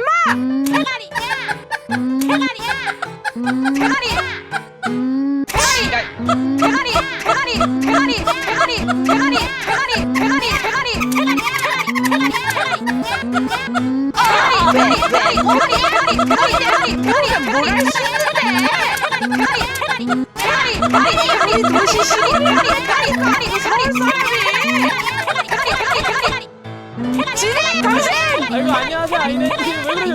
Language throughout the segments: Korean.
음, 대가리 음, 대가리 대가리 대가리 대가리 대가리 대가리 대가리 대가리 대가리 음, 대가리 진해 당신 아이고 안녕하세요 아이네?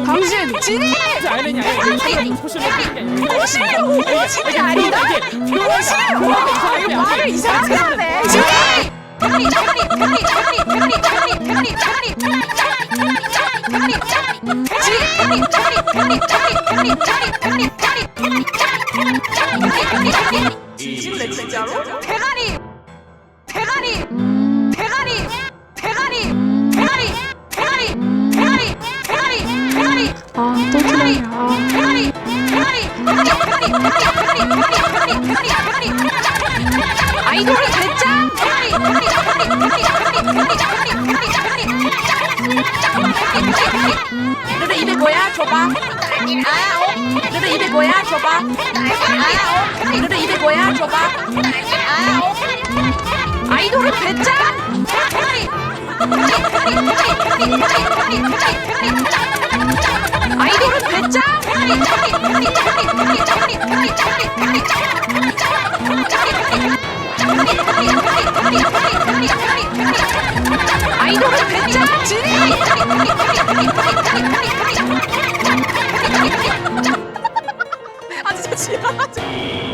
당신 진해 아이네 아이네 호실 호실이 아니다 호실 와 이거 말을 이상하게 하네 진해 대가리 대가리 대가리 대가리 대가리 대가리 대가리 대가리 대가리 대가리 대가리 대가리 대가리 대 대가리 대가리 너네 입에 뭐야? 줘봐. 아, 어? 너네 입에 뭐야? 줘봐. 아, 어? 너네 입에 뭐야? 줘봐. 아, 어? 아이돌은 됐짱 아이돌 배짱 진이 아 진짜 지하.